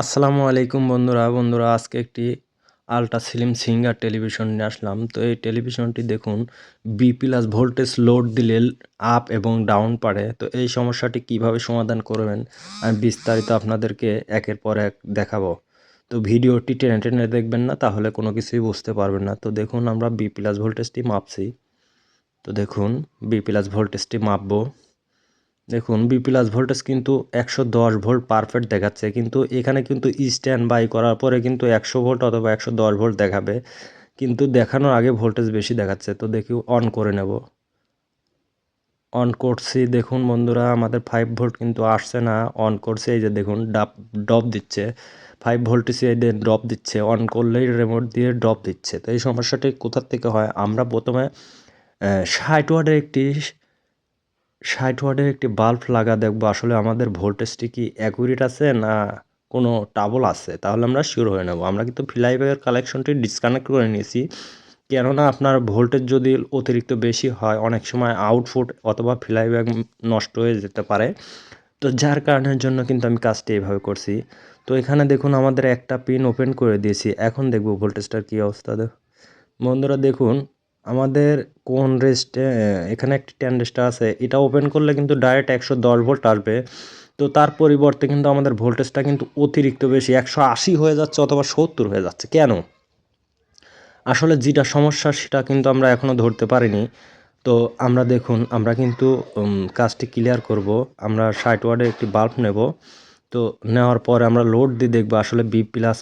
আসসালামু আলাইকুম বন্ধুরা। বন্ধুরা, আজকে একটি আল্ট্রা স্লিম সিঙ্গার টেলিভিশন নিয়ে আসলাম। তো এই টেলিভিশনটি দেখুন বি প্লাস ভোল্টেজ লোড দিলে আপ এবং ডাউন পারে। তো এই সমস্যাটি কীভাবে সমাধান করবেন, আমি বিস্তারিত আপনাদেরকে একের পর এক দেখাবো। তো ভিডিওটি টেনে টেনে দেখবেন না, তাহলে কোনো কিছুই বুঝতে পারবেন না। তো দেখুন, আমরা বি প্লাস ভোল্টেজটি মাপছি। তো দেখুন বি প্লাস ভোল্টেজটি মাপবো। দেখুন বি প্লাস ভোল্টেজ কিন্তু একশো দশ ভোল্ট পারফেক্ট দেখাচ্ছে, কিন্তু এখানে কিন্তু স্ট্যান্ড বাই করার পরে কিন্তু একশো ভোল্ট অথবা একশো দশ ভোল্ট দেখাবে, কিন্তু দেখানোর আগে ভোল্টেজ বেশি দেখাচ্ছে, তো দেখি অন করে নেব। অন করছি, দেখুন বন্ধুরা, আমাদের ফাইভ ভোল্ট কিন্তু আসছে না অন করছে, এই যে দেখুন ডাব ডপ দিচ্ছে। ফাইভ ভোল্টেজ এই দিয়ে ড্রপ দিচ্ছে অন করলেই রিমোট দিয়ে ড্রপ দিচ্ছে, তো এই সমস্যাটি কোথার থেকে হয়? আমরা প্রথমে ষাট ওয়ার্ডের একটি ষাট ওয়ার্ডের একটি বাল্ব লাগা দেখব। আসলে আমাদের ভোল্টেজটি কি অ্যাকুরেট আছে না কোনো টাবল আছে? তাহলে আমরা শিওর হয়ে নেব। আমরা কিন্তু ফ্লাইব্যাগের কালেকশনটি ডিসকানেক্ট করে নিয়েছি। কেননা আপনার ভোল্টেজ যদি অতিরিক্ত বেশি হয়, অনেক সময় আউটপুট অথবা ফ্লাইব্যাগ নষ্ট হয়ে যেতে পারে। তো যার কারণের জন্য কিন্তু আমি কাজটি এইভাবে করছি। তো এখানে দেখুন, আমাদের একটা পিন ওপেন করে দিয়েছি। এখন দেখব ভোল্টেজটার কী অবস্থা বন্ধুরা দেখুন আমাদের কোন রেস্টে এখানে একটি টেন রেস্টার আছে, এটা ওপেন করলে কিন্তু ডাইরেক্ট একশো দশ ভোল্ট আসবে। তো তার পরিবর্তে কিন্তু আমাদের ভোল্টেজটা কিন্তু অতিরিক্ত বেশি, একশো আশি হয়ে যাচ্ছে অথবা সত্তর হয়ে যাচ্ছে। কেন? আসলে যেটা সমস্যা সেটা কিন্তু আমরা এখনও ধরতে পারিনি। তো আমরা দেখুন, আমরা কিন্তু কাজটি ক্লিয়ার করব। আমরা ষাট ওয়ার্ডের একটি বাল্ব নেব। তো নেওয়ার পরে আমরা লোড দিয়ে দেখব আসলে বি প্লাস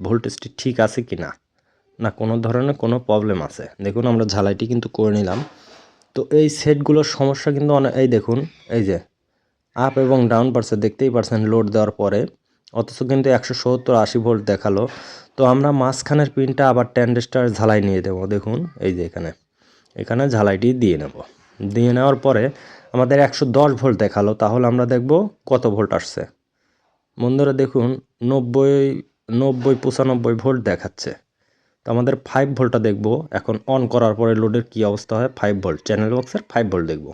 ভোল্টেজটি ঠিক আছে কি না না, কোনো ধরনের কোনো প্রবলেম আছে। দেখুন, আমরা ঝালাইটি কিন্তু করে নিলাম। তো এই সেটগুলোর সমস্যা কিন্তু অনেক এই দেখুন, এই যে আপ এবং ডাউন পারছে, দেখতেই পারছেন লোড দেওয়ার পরে। অথচ কিন্তু একশো সত্তর আশি ভোল্ট দেখাল। তো আমরা মাঝখানের পিনটা আবার টেন্ডেস্টার ঝালাই নিয়ে দেবো দেখুন, এই যে এখানে। এখানে ঝালাইটি দিয়ে নেব। দিয়ে নেওয়ার পরে আমাদের একশো দশ ভোল্ট দেখাল, তাহলে আমরা দেখব কত ভোল্ট আসছে। বন্ধুরা, দেখুন, নব্বই নব্বই পঁচানব্বই ভোল্ট দেখাচ্ছে। তো আমাদের ফাইভ ভোল্টটা দেখব। এখন অন করার পরে লোডের কি অবস্থা হয়? ফাইভ ভোল্ট চ্যানেল বক্সের ফাইভ ভোল্ট দেখব।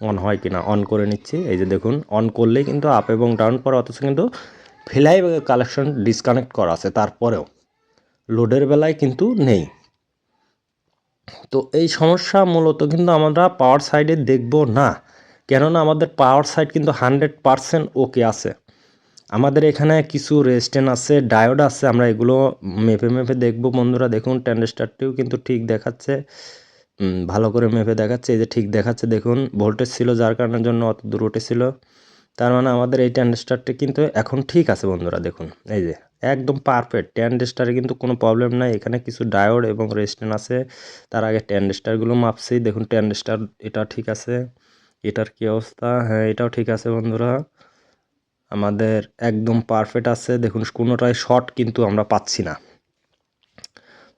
অন হয় কি না অন করে নিচ্ছি। এই যে দেখুন অন করলেই কিন্তু আপ এবং ডাউন পরে অথচ কিন্তু ফ্লাই কালেকশন ডিসকানেক্ট করা আছে। তারপরেও লোডের বেলায় কিন্তু নেই। তো এই সমস্যা মূলত কিন্তু আমরা পাওয়ার সাইডে দেখব না। কেননা আমাদের পাওয়ার সাইড কিন্তু হান্ড্রেড পারসেন্ট ওকে আছে। আমাদের এখানে কিছু রেস্টেন আছে, ডায়োড আছে, আমরা এগুলো মেপে মেপে দেখব। বন্ধুরা, দেখুন ট্যান্ডেস্টারটিও কিন্তু ঠিক দেখাচ্ছে। ভালো করে মেপে দেখাচ্ছে, এই যে ঠিক দেখাচ্ছে, দেখুন, ভোল্টেজ ছিল যার কারণের জন্য অত দূর উঠেছিল তার মানে আমাদের এই ট্যান্ডেস্টারটি কিন্তু এখন ঠিক আছে, বন্ধুরা, দেখুন, এই যে, একদম পারফেক্ট। ট্যান্ডেস্টারে কিন্তু কোনো প্রবলেম নাই, এখানে কিছু ডায়োড এবং রেস্টেন আছে, তার আগে ট্যান্ডেস্টারগুলো মাপছি, দেখুন ট্যান্ডেস্টার এটা ঠিক আছে, এটার কি অবস্থা? হ্যাঁ এটাও ঠিক আছে, বন্ধুরা। আমাদের একদম পারফেক্ট আছে। দেখুন, কোনোটাই শর্ট কিন্তু আমরা পাচ্ছি না।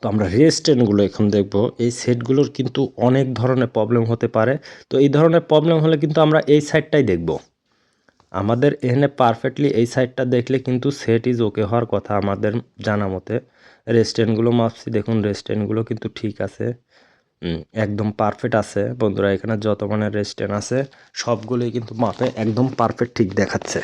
তো আমরা রেস্টেনগুলো এখন দেখব। এই সেটগুলোর কিন্তু অনেক ধরনের প্রবলেম হতে পারে। তো এই ধরনের প্রবলেম হলে কিন্তু আমরা এই সাইডটাই দেখব। আমাদের এখানে পারফেক্টলি এই সাইডটা দেখলে কিন্তু সেট ইজ ওকে হওয়ার কথা আমাদের জানা মতে। রেস্টেনগুলো মাপছি। দেখুন রেস্টেনগুলো কিন্তু ঠিক আছে। একদম পারফেক্ট আছে। বন্ধুরা, এখানে যত মানের রেস্টেন আছে, সবগুলোই কিন্তু মাপে একদম পারফেক্ট ঠিক দেখাচ্ছে।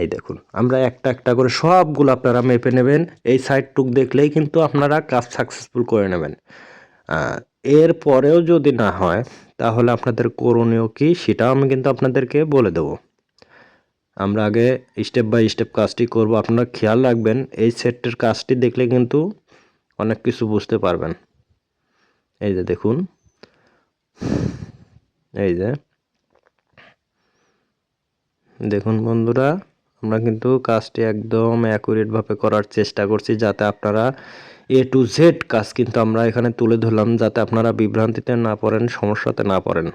এই দেখুন, আমরা একটা একটা করে সবগুলো আপনারা মেপে নেবেন। এই সাইডটুক দেখলেই কিন্তু আপনারা কাজ সাকসেসফুল করে নেবেন। এর পরেও যদি না হয়, তাহলে আপনাদের করণীয় কি সেটাও আমি কিন্তু আপনাদেরকে বলে দেব। আমরা আগে স্টেপ বাই স্টেপ কাজটি করব। আপনারা খেয়াল রাখবেন, এই সেটটির কাজটি দেখলে কিন্তু অনেক কিছু বুঝতে পারবেন। এই যে দেখুন। এই যে। দেখুন বন্ধুরা, আমরা কিন্তু কাজটি একদম অ্যাকুরেটভাবে করার চেষ্টা করছি যাতে আপনারা এ টু জেড কাজ কিন্তু আমরা এখানে তুলে ধরলাম যাতে আপনারা বিভ্রান্তিতে না পড়েন, সমস্যাতে না পড়েন।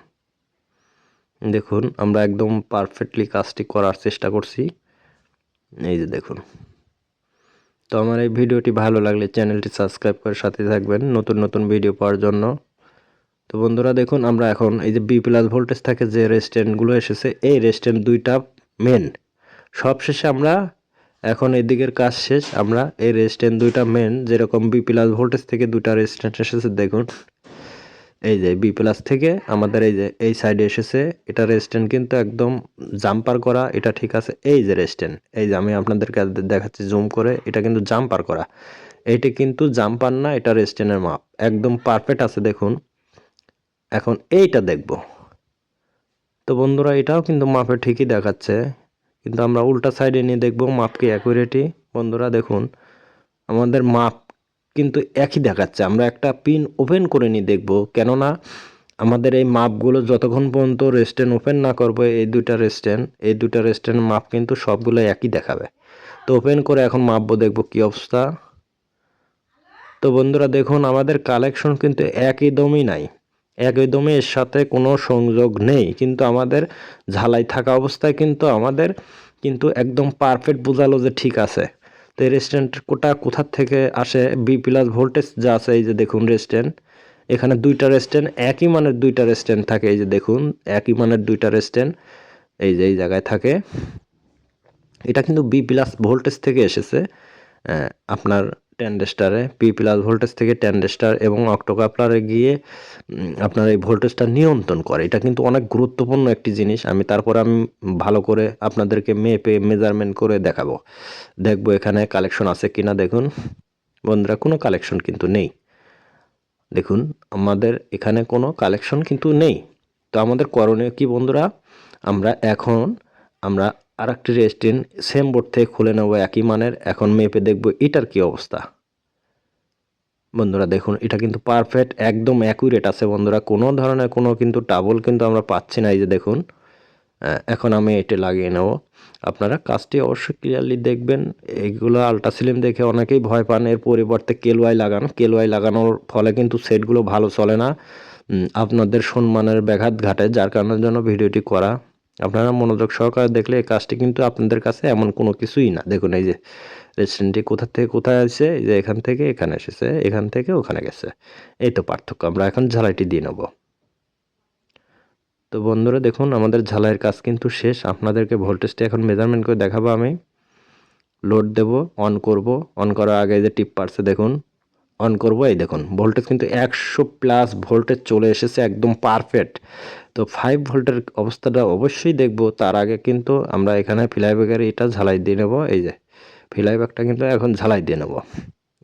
দেখুন, আমরা একদম পারফেক্টলি কাজটি করার চেষ্টা করছি। এই যে দেখুন। তো আমার এই ভিডিওটি ভালো লাগলে চ্যানেলটি সাবস্ক্রাইব করে সাথে থাকবেন নতুন নতুন ভিডিও পাওয়ার জন্য। তো বন্ধুরা দেখুন, আমরা এখন এই যে বি প্লাস ভোল্টেজ থাকে যে রেস্টুরেন্টগুলো এসেছে, এই রেস্টুরেন্ট দুইটা মেন সবশেষে আমরা এখন এদিকের কাজ শেষ, আমরা এই রেস্টুরেন্ট দুইটা মেন যেরকম বি প্লাস ভোল্টেজ থেকে দুটা রেস্টুরেন্ট এসেছে, দেখুন। এই যে বি প্লাস থেকে আমাদের এই যে এই সাইডে এসেছে এটা রেস্টেন্ট কিন্তু একদম জাম্পার করা, এটা ঠিক আছে, এই যে রেস্টেন্ট এই যে আমি আপনাদেরকে দেখাচ্ছি জুম করে, এটা কিন্তু জাম্পার করা। এইটা কিন্তু জাম্পার না এটা রেস্টেন্টের মাপ, একদম পারফেক্ট আছে দেখুন। এখন এইটা দেখব। তো বন্ধুরা, এটাও কিন্তু মাপে ঠিকই দেখাচ্ছে। কিন্তু আমরা উল্টা সাইডে নিয়ে দেখব, মাপ কি অ্যাকুরেটি বন্ধুরা, দেখুন, আমাদের মাপ কিন্তু একই দেখাচ্ছে। আমরা একটা পিন ওপেন করে নিয়ে দেখব। কেননা আমাদের এই মাপগুলো যতক্ষণ পর্যন্ত রেস্টেন্ট ওপেন না করব, এই দুইটা রেস্টেন্ট এই দুইটা রেস্টেন্ট মাপ কিন্তু সবগুলো একই দেখাবে। তো ওপেন করে এখন মাপবো, দেখব কি অবস্থা। তো বন্ধুরা, দেখুন, আমাদের কালেকশন কিন্তু একই দমই নাই। একই দমে এর সাথে কোনো সংযোগ নেই। কিন্তু আমাদের ঝালাই থাকা অবস্থায় কিন্তু আমাদের কিন্তু একদম পারফেক্ট বোঝালো যে ঠিক আছে। তো এই কোটা কোথার থেকে আসে? বি প্লাস ভোল্টেজ যা আছে, এই যে দেখুন রেস্টুরেন্ট এখানে দুইটা রেস্টুরেন্ট একই মানের দুইটা রেস্টুরেন্ট থাকে, এই যে দেখুন, একই মানের দুইটা রেস্টুরেন্ট এই যে এই জায়গায় থাকে। এটা কিন্তু বি প্লাস ভোল্টেজ থেকে এসেছে। আপনার টেন্ডেস্টারে পি প্লাস ভোল্টেজ থেকে টেন্ডেস্টার এবং অক্টোকাপলারে গিয়ে আপনার এই ভোল্টেজটা নিয়ন্ত্রণ করে। এটা কিন্তু অনেক গুরুত্বপূর্ণ একটি জিনিস। আমি তারপর আমি ভালো করে আপনাদেরকে মেপে মেজারমেন্ট করে দেখাবো। দেখব এখানে কালেকশন আছে কিনা, দেখুন। বন্ধুরা, কোনো কালেকশন কিন্তু নেই। দেখুন, আমাদের এখানে কোনো কালেকশন কিন্তু নেই। তো আমাদের করণীয় কি বন্ধুরা? আমরা এখন, আমরা আর একটি রেস্টুরেন্ট সেম বোর্ড থেকে খুলে নেব একই মানের, এখন মেপে দেখব এটার কি অবস্থা। বন্ধুরা দেখুন, এটা কিন্তু পারফেক্ট একদম অ্যাকুরেট আছে বন্ধুরা। কোনো ধরনের কোনো কিন্তু টাবল কিন্তু আমরা পাচ্ছি না, এই যে দেখুন। এখন আমি এটা লাগিয়ে নেব। আপনারা কাজটি অবশ্যই ক্লিয়ারলি দেখবেন। এইগুলো আল্ট্রাসিলিম দেখে অনেকেই ভয় পান, এর পরিবর্তে কেলওয়াই লাগান। কেলওয়াই লাগানোর ফলে কিন্তু সেটগুলো ভালো চলে না। আপনাদের সম্মানের ব্যাঘাত ঘাটে, যার কারণের জন্য ভিডিওটি করা আপনারা মনোযোগ সহকারে দেখলে এই কাজটি কিন্তু আপনাদের কাছে এমন কোনো কিছুই না। দেখুন, এই যে রেস্টুরেন্টটি কোথা থেকে কোথায় আসছে, এই যে এখান থেকে এখানে এসেছে, এখান থেকে ওখানে গেছে। এই তো পার্থক্য, আমরা এখন ঝালাইটি দিয়ে নেব। তো বন্ধুরা, দেখুন, আমাদের ঝালাইয়ের কাজ কিন্তু শেষ। আপনাদেরকে ভোল্টেজটি এখন মেজারমেন্ট করে দেখাবো আমি। লোড দেব অন করব। অন করার আগে যে টিপ পারছে দেখুন। অন করব, এই দেখুন ভোল্টেজ কিন্তু একশো প্লাস ভোল্টেজ চলে এসেছে, একদম পারফেক্ট তো ফাইভ ভোল্টের অবস্থাটা অবশ্যই দেখব, তার আগে কিন্তু আমরা এখানে ফ্লাইব্যাগের এটা ঝালাই দিয়ে নেব, এই যে ফ্লাইব্যাগটা কিন্তু এখন ঝালাই দিয়ে নেব।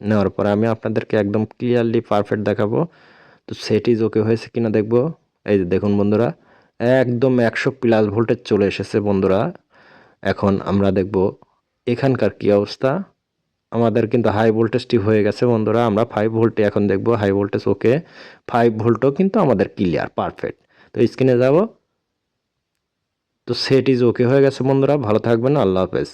নেওয়ার পরে আমি আপনাদেরকে একদম ক্লিয়ারলি পারফেক্ট দেখাবো, তো সেটি ওকে হয়েছে কিনা দেখব। এই যে, দেখুন বন্ধুরা, একদম একশো প্লাস ভোল্টেজ চলে এসেছে বন্ধুরা। এখন আমরা দেখব, এখানকার কি অবস্থা? আমাদের কিন্তু হাই ভোল্টেজটি হয়ে গেছে, বন্ধুরা। আমরা ফাইভ ভোল্টে এখন দেখব হাই ভোল্টেজ ওকে ফাইভ ভোল্টও কিন্তু আমাদের ক্লিয়ার পারফেক্ট তো স্ক্রিনে যাব। তো সেট ইজ ওকে হয়ে গেছে, বন্ধুরা। ভালো থাকবেন, আল্লাহ হাফেজ।